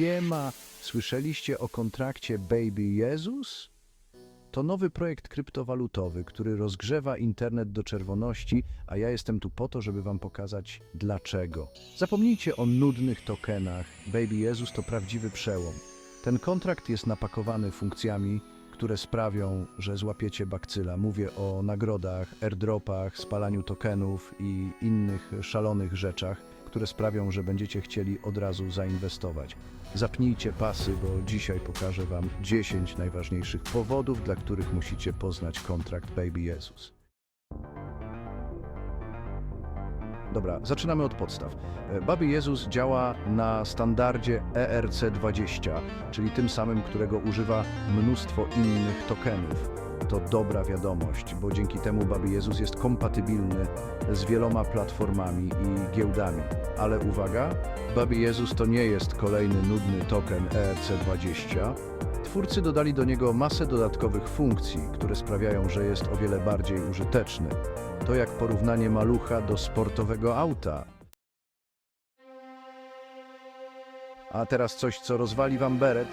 Siema, słyszeliście o kontrakcie Baby Jezus? To nowy projekt kryptowalutowy, który rozgrzewa internet do czerwoności, a ja jestem tu po to, żeby wam pokazać dlaczego. Zapomnijcie o nudnych tokenach. Baby Jezus to prawdziwy przełom. Ten kontrakt jest napakowany funkcjami, które sprawią, że złapiecie bakcyla. Mówię o nagrodach, airdropach, spalaniu tokenów i innych szalonych rzeczach, które sprawią, że będziecie chcieli od razu zainwestować. Zapnijcie pasy, bo dzisiaj pokażę Wam 10 najważniejszych powodów, dla których musicie poznać kontrakt Baby Jezus. Dobra, zaczynamy od podstaw. E, Baby Jezus działa na standardzie E ERC20, czyli tym samym, którego używa mnóstwo innych tokenów. To dobra wiadomość, bo dzięki temu Baby Jezus jest kompatybilny z wieloma platformami i giełdami. Ale uwaga, Baby Jezus to nie jest kolejny nudny token E ERC20. Twórcy dodali do niego masę dodatkowych funkcji, które sprawiają, że jest o wiele bardziej użyteczny. To jak porównanie malucha do sportowego auta. A teraz coś, co rozwali wam beret.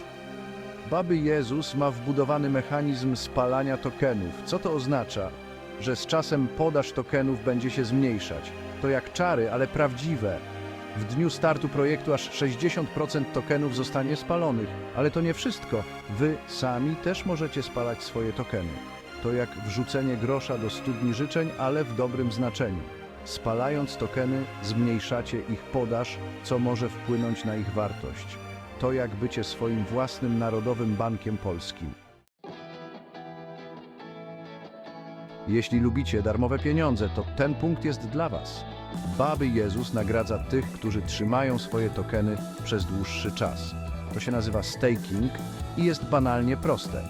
Baby Jezus ma wbudowany mechanizm spalania tokenów. Co to oznacza? Że z czasem podaż tokenów będzie się zmniejszać. To jak czary, ale prawdziwe. W dniu startu projektu aż 60% tokenów zostanie spalonych. Ale to nie wszystko. Wy sami też możecie spalać swoje tokeny. To jak wrzucenie grosza do studni życzeń, ale w dobrym znaczeniu. Spalając tokeny, zmniejszacie ich podaż, co może wpłynąć na ich wartość. To jak bycie swoim własnym narodowym bankiem polskim. Jeśli lubicie darmowe pieniądze, to ten punkt jest dla Was. Baby Jezus nagradza tych, którzy trzymają swoje tokeny przez dłuższy czas. To się nazywa staking i jest banalnie proste.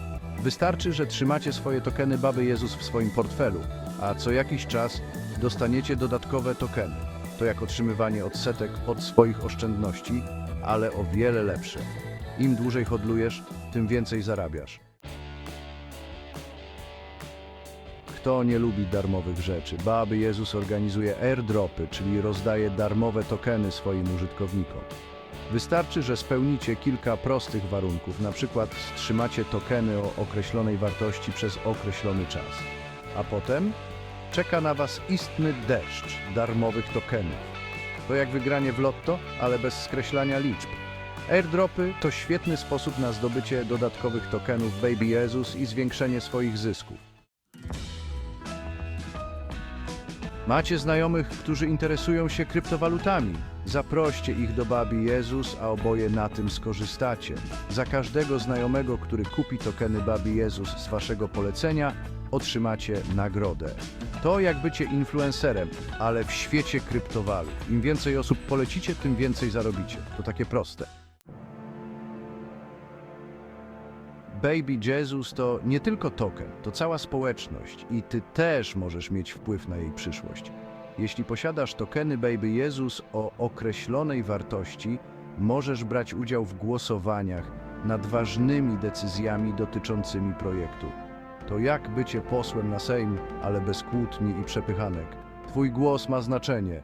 Wystarczy, że trzymacie swoje tokeny Baby Jezus w swoim portfelu, a co jakiś czas dostaniecie dodatkowe tokeny. To jak otrzymywanie odsetek od swoich oszczędności, ale o wiele lepsze. Im dłużej hodlujesz, tym więcej zarabiasz. Kto nie lubi darmowych rzeczy? Baby Jezus organizuje airdropy, czyli rozdaje darmowe tokeny swoim użytkownikom. Wystarczy, że spełnicie kilka prostych warunków, na przykład wstrzymacie tokeny o określonej wartości przez określony czas. A potem czeka na Was istny deszcz darmowych tokenów. To jak wygranie w lotto, ale bez skreślania liczb. Airdropy to świetny sposób na zdobycie dodatkowych tokenów Baby Jezus i zwiększenie swoich zysków. Macie znajomych, którzy interesują się kryptowalutami? Zaproście ich do Baby Jezus, a oboje na tym skorzystacie. Za każdego znajomego, który kupi tokeny Baby Jezus z waszego polecenia, otrzymacie nagrodę. To jak bycie influencerem, ale w świecie kryptowalut. Im więcej osób polecicie, tym więcej zarobicie. To takie proste. Baby Jesus to nie tylko token, to cała społeczność i ty też możesz mieć wpływ na jej przyszłość. Jeśli posiadasz tokeny Baby Jezus o określonej wartości, możesz brać udział w głosowaniach nad ważnymi decyzjami dotyczącymi projektu. To jak bycie posłem na Sejm, ale bez kłótni i przepychanek. Twój głos ma znaczenie.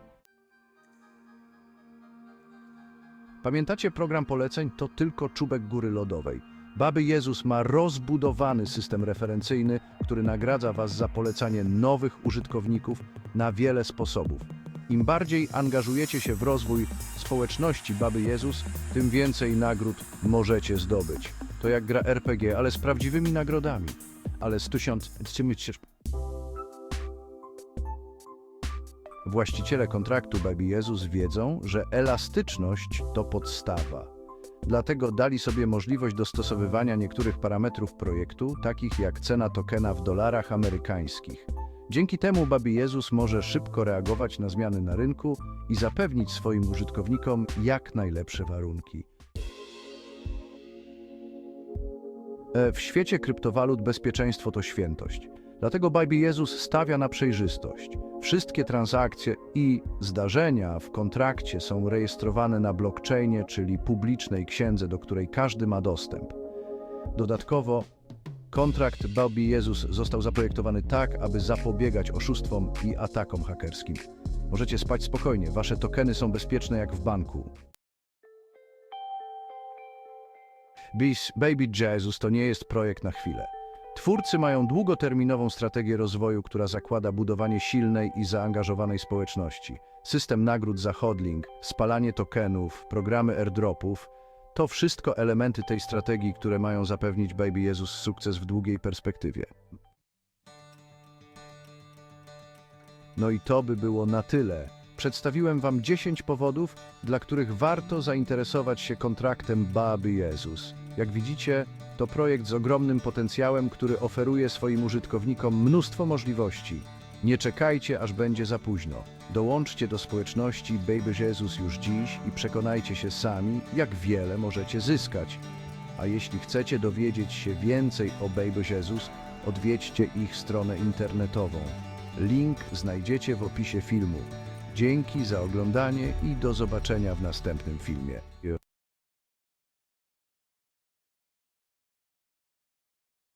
Pamiętacie program poleceń? To tylko czubek góry lodowej. Baby Jezus ma rozbudowany system referencyjny, który nagradza Was za polecanie nowych użytkowników na wiele sposobów. Im bardziej angażujecie się w rozwój społeczności Baby Jezus, tym więcej nagród możecie zdobyć. To jak gra RPG, ale z prawdziwymi nagrodami. Ale z tysiąc... Właściciele kontraktu Baby Jezus wiedzą, że elastyczność to podstawa. Dlatego dali sobie możliwość dostosowywania niektórych parametrów projektu, takich jak cena tokena w dolarach amerykańskich. Dzięki temu Baby Jezus może szybko reagować na zmiany na rynku i zapewnić swoim użytkownikom jak najlepsze warunki. W świecie kryptowalut bezpieczeństwo to świętość. Dlatego Baby Jezus stawia na przejrzystość. Wszystkie transakcje i zdarzenia w kontrakcie są rejestrowane na blockchainie, czyli publicznej księdze, do której każdy ma dostęp. Dodatkowo kontrakt Baby Jezus został zaprojektowany tak, aby zapobiegać oszustwom i atakom hakerskim. Możecie spać spokojnie, wasze tokeny są bezpieczne jak w banku. Baby Jesus to nie jest projekt na chwilę. Twórcy mają długoterminową strategię rozwoju, która zakłada budowanie silnej i zaangażowanej społeczności. System nagród za hodling, spalanie tokenów, programy airdropów to wszystko elementy tej strategii, które mają zapewnić Baby Jezus sukces w długiej perspektywie. No i to by było na tyle. Przedstawiłem Wam 10 powodów, dla których warto zainteresować się kontraktem Baby Jezus. Jak widzicie, to projekt z ogromnym potencjałem, który oferuje swoim użytkownikom mnóstwo możliwości. Nie czekajcie, aż będzie za późno. Dołączcie do społeczności Baby Jesus już dziś i przekonajcie się sami, jak wiele możecie zyskać. A jeśli chcecie dowiedzieć się więcej o Baby Jesus, odwiedźcie ich stronę internetową. Link znajdziecie w opisie filmu. Dzięki za oglądanie i do zobaczenia w następnym filmie.